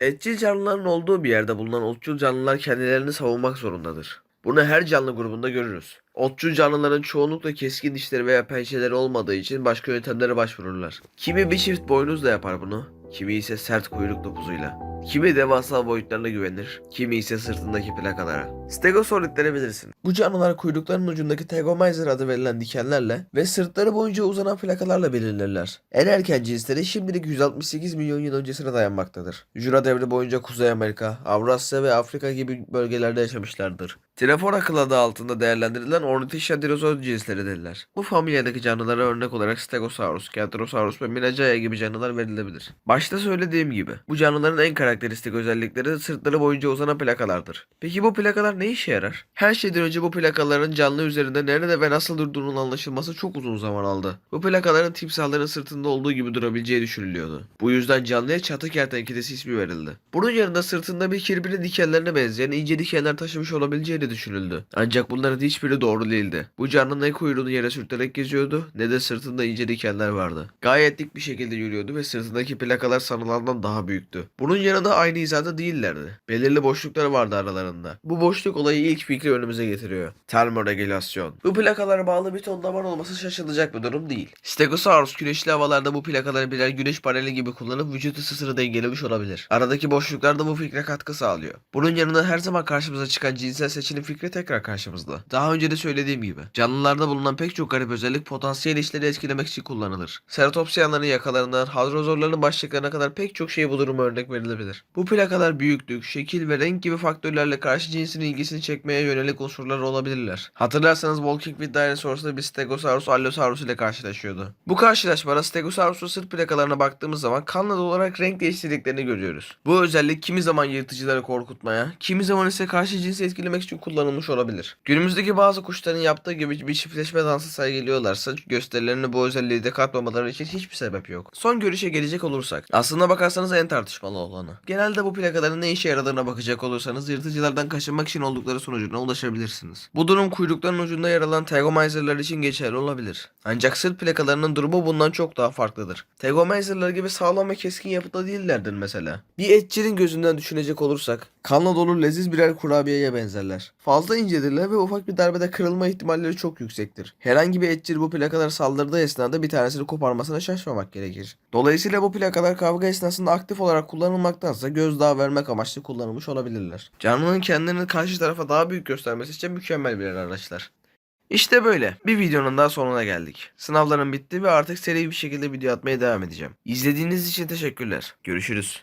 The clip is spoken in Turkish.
Etçil canlıların olduğu bir yerde bulunan otçul canlılar kendilerini savunmak zorundadır. Bunu her canlı grubunda görürüz. Otçul canlıların çoğunlukla keskin dişleri veya pençeleri olmadığı için başka yöntemlere başvururlar. Kimi bir çift boynuzla yapar bunu, kimi ise sert kuyruk topuzuyla. Kimi devasa boyutlarına güvenir, kimi ise sırtındaki plakalara. Stegosaurusları bilirsin. Bu canlılar kuyruklarının ucundaki tegomizer adı verilen dikenlerle ve sırtları boyunca uzanan plakalarla belirlenirler. En erken cinsleri şimdilik 168 milyon yıl öncesine dayanmaktadır. Jura devri boyunca Kuzey Amerika, Avrasya ve Afrika gibi bölgelerde yaşamışlardır. Telefon akıl altında değerlendirilen Ornithischian dinozor cinsleri dediler. Bu familyadaki canlılara örnek olarak Stegosaurus, Kentrosaurus ve Minajaya gibi canlılar verilebilir. Başta söylediğim gibi bu canlıların en karakteristik özellikleri sırtları boyunca uzanan plakalardır. Peki bu plakalar ne işe yarar? Her şeyden önce bu plakaların canlı üzerinde nerede ve nasıl durduğunun anlaşılması çok uzun zaman aldı. Bu plakaların timsahların sırtında olduğu gibi durabileceği düşünülüyordu. Bu yüzden canlıya çatı kertenkelesi ismi verildi. Bunun yanında sırtında bir kirbinin dikenlerine benzeyen ince dikenler taşımış olabileceği düşünüldü. Ancak bunların hiçbiri doğru değildi. Bu canlı ne kuyruğunu yere sürterek geziyordu ne de sırtında ince dikenler vardı. Gayet dik bir şekilde yürüyordu ve sırtındaki plakalar sanılandan daha büyüktü. Bunun yanında aynı hizada değillerdi. Belirli boşluklar vardı aralarında. Bu boşluk olayı ilk fikri önümüze getiriyor. Termoregülasyon. Bu plakalara bağlı bir ton damar olması şaşılacak bir durum değil. Stegosaurus güneşli havalarda bu plakaları birer güneş paneli gibi kullanıp vücut ısısını dengelemiş olabilir. Aradaki boşluklar da bu fikre katkı sağlıyor. Bunun yanında her zaman karşımıza çıkan cinsel seçilim fikri tekrar karşımızda. Daha önce de söylediğim gibi canlılarda bulunan pek çok garip özellik potansiyel işleri etkilemek için kullanılır. Seratopsiyanların yakalarından hadrozorların başlıklarına kadar pek çok şey bu duruma örnek verilebilir. Bu plakalar büyüklük, şekil ve renk gibi faktörlerle karşı cinsin ilgisini çekmeye yönelik unsurlar olabilirler. Hatırlarsanız Walking with Dinosaurs'da bir Stegosaurus Allosaurus ile karşılaşıyordu. Bu karşılaşmada Stegosaurus'un sırt plakalarına baktığımız zaman kanlı olarak renk değiştirdiklerini görüyoruz. Bu özellik kimi zaman yırtıcıları korkutmaya, kimi zaman ise karşı cinsi etkilemek için kullanılmış olabilir. Günümüzdeki bazı kuşların yaptığı gibi bir çiftleşme dansı sergiliyorlarsa gösterilerine bu özelliği de katmamaları için hiçbir sebep yok. Son görüşe gelecek olursak, aslına bakarsanız en tartışmalı olanı. Genelde bu plakaların ne işe yaradığına bakacak olursanız yırtıcılardan kaçınmak için oldukları sonucuna ulaşabilirsiniz. Bu durum kuyrukların ucunda yer alan tegomizerler için geçerli olabilir. Ancak sırt plakalarının durumu bundan çok daha farklıdır. Tegomizerler gibi sağlam ve keskin yapıda değillerdir mesela. Bir etçinin gözünden düşünecek olursak, kanla dolu leziz birer kurabiyeye benzerler. Fazla incedirler ve ufak bir darbede kırılma ihtimalleri çok yüksektir. Herhangi bir etçil bu plakalar saldırdığı esnada bir tanesini koparmasına şaşmamak gerekir. Dolayısıyla bu plakalar kavga esnasında aktif olarak kullanılmaktansa gözdağı vermek amaçlı kullanılmış olabilirler. Canlının kendini karşı tarafa daha büyük göstermesi için mükemmel birer araçlar. İşte böyle. Bir videonun daha sonuna geldik. Sınavlarım bitti ve artık seri bir şekilde video atmaya devam edeceğim. İzlediğiniz için teşekkürler. Görüşürüz.